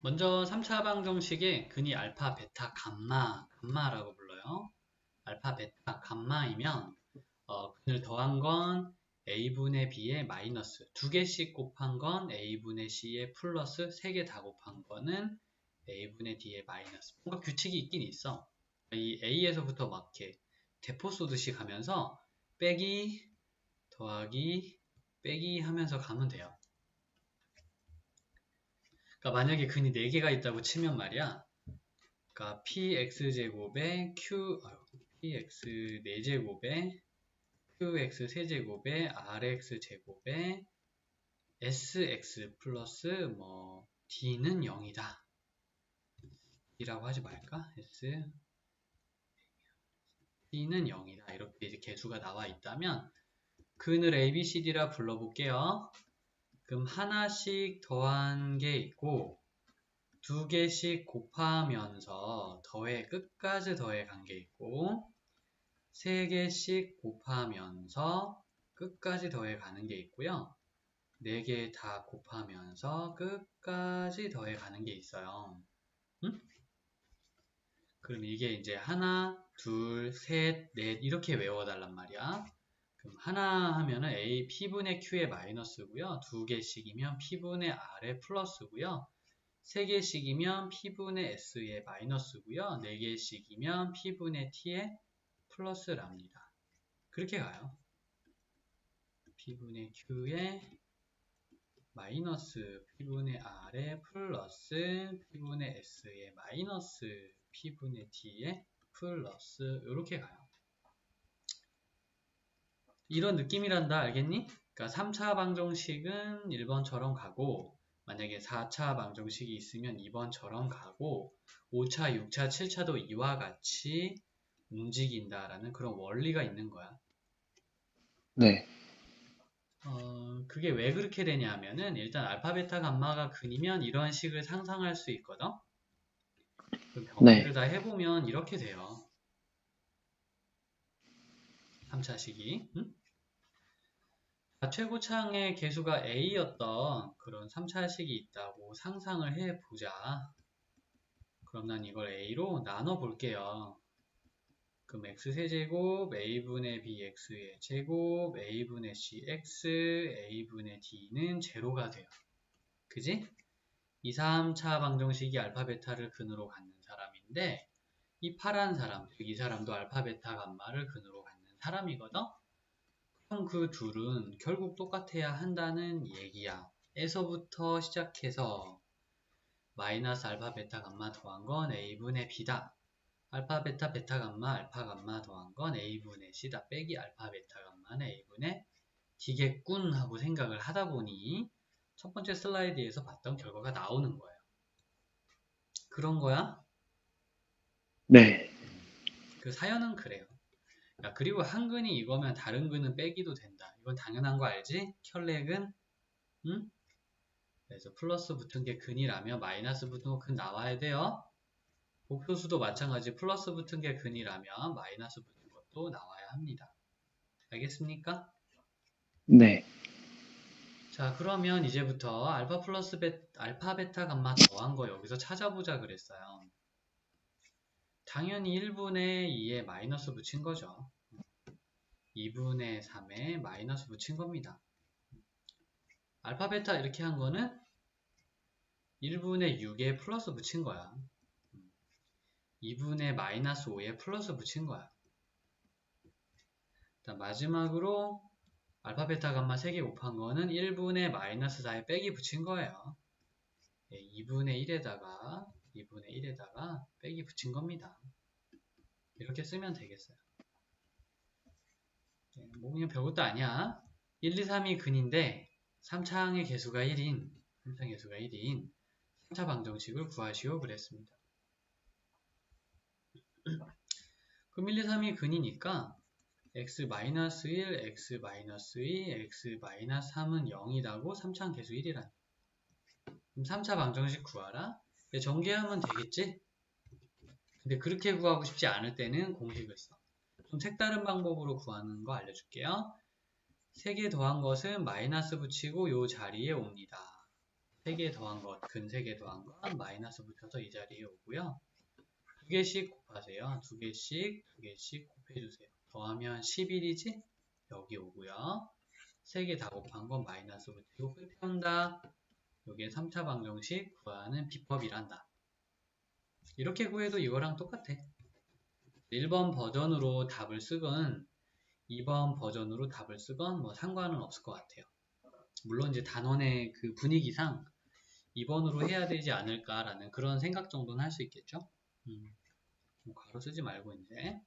먼저 3차 방정식의 근이 알파, 베타, 감마, 감마라고 불러요. 알파, 베타, 감마이면 어, 근을 더한 건 a분의 b의 마이너스 두 개씩 곱한 건 a분의 c의 플러스 세 개 다 곱한 거는 a분의 d의 마이너스 뭔가 규칙이 있긴 있어. 이 a에서부터 막 이렇게 대포 쏘듯이 가면서 빼기, 더하기, 빼기 하면서 가면 돼요. 그러니까 만약에 근이 4개가 있다고 치면 말이야. 그러니까 px제곱에 q, 아유, px 4제곱에 qx 3제곱에 rx제곱에 sx 플러스 뭐 d는 0이다. 이라고 하지 말까? s d는 0이다. 이렇게 이제 개수가 나와 있다면 근을 abcd라 불러볼게요. 그럼 하나씩 더한 게 있고 두 개씩 곱하면서 더해 끝까지 더해 간 게 있고 세 개씩 곱하면서 끝까지 더해 가는 게 있고요. 네 개 다 곱하면서 끝까지 더해 가는 게 있어요. 응? 그럼 이게 이제 하나, 둘, 셋, 넷 이렇게 외워달란 말이야. 하나 하면은 A P분의 Q의 마이너스고요. 두 개씩이면 P분의 R의 플러스고요. 세 개씩이면 P분의 S의 마이너스고요. 네 개씩이면 P분의 T의 플러스랍니다. 그렇게 가요. P분의 Q의 마이너스 P분의 R의 플러스 P분의 S의 마이너스 P분의 T의 플러스 이렇게 가요. 이런 느낌이란다 알겠니? 그러니까 3차 방정식은 1번처럼 가고 만약에 4차 방정식이 있으면 2번처럼 가고 5차, 6차, 7차도 이와 같이 움직인다라는 그런 원리가 있는 거야. 네. 어, 그게 왜 그렇게 되냐면은 일단 알파, 베타, 감마가 근이면 이런 식을 상상할 수 있거든. 그 병리를 네. 다 해보면 이렇게 돼요. 3차식이. 응? 자, 최고 창의 개수가 A였던 그런 3차 식이 있다고 상상을 해보자. 그럼 난 이걸 A로 나눠 볼게요. 그럼 X세제곱, A분의 BX의 제곱, A분의 CX, A분의 D는 제로가 돼요. 그지? 2, 3차 방정식이 알파, 베타를 근으로 갖는 사람인데 이 파란 사람, 즉이 사람도 알파, 베타, 감마를 근으로 사람이거든? 그럼 그 둘은 결국 똑같아야 한다는 얘기야. 에서부터 시작해서 마이너스 알파, 베타, 감마 더한 건 A분의 B다. 알파, 베타, 베타, 감마, 알파, 감마 더한 건 A분의 C다. 빼기 알파, 베타, 감마는 A분의 D겠군 하고 생각을 하다 보니 첫 번째 슬라이드에서 봤던 결과가 나오는 거예요. 그런 거야? 네. 그 사연은 그래요. 야, 그리고 한 근이 이거면 다른 근은 빼기도 된다. 이건 당연한 거 알지? 혈렉은 응? 그래서 플러스 붙은 게 근이라면 마이너스 붙은 근 나와야 돼요. 복소수도 마찬가지 플러스 붙은 게 근이라면 마이너스 붙은 것도 나와야 합니다. 알겠습니까? 네. 자 그러면 이제부터 알파 플러스 베, 알파 베타 감마 더한 거 여기서 찾아보자 그랬어요. 당연히 1분의 2에 마이너스 붙인 거죠. 2분의 3에 마이너스 붙인 겁니다. 알파 베타 이렇게 한 거는 1분의 6에 플러스 붙인 거야. 2분의 마이너스 5에 플러스 붙인 거야. 마지막으로 알파, 베타, 감마 3개 곱한 거는 1분의 마이너스 4에 빼기 붙인 거예요. 예, 2분의 1에다가 2분의 1에다가 빼기 붙인 겁니다. 이렇게 쓰면 되겠어요. 예, 뭐 그냥 별것도 아니야. 1, 2, 3이 근인데 3차항의 개수가 1인 3차항 개수가 1인 3차 방정식을 구하시오 그랬습니다. 그럼 1, 2, 3이 근이니까 x-1, x-2, x-3은 0이라고 3차항 개수 1이라니. 그럼 3차 방정식 구하라. 전개하면 되겠지? 근데 그렇게 구하고 싶지 않을 때는 공식을 써. 좀 색다른 방법으로 구하는 거 알려줄게요. 3개 더한 것은 마이너스 붙이고 요 자리에 옵니다. 3개 더한 것, 근 3개 더한 것, 마이너스 붙여서 이 자리에 오고요. 두 개씩 곱하세요. 두 개씩, 두 개씩 곱해주세요. 더하면 11이지? 여기 오고요. 3개 다 곱한 건 마이너스 붙이고 끝에 온다. 요게 3차 방정식 구하는 비법이란다. 이렇게 구해도 이거랑 똑같아. 1번 버전으로 답을 쓰건 2번 버전으로 답을 쓰건 뭐 상관은 없을 것 같아요. 물론 이제 단원의 그 분위기상 2번으로 해야 되지 않을까라는 그런 생각 정도는 할 수 있겠죠. 음, 뭐 가로 쓰지 말고 이제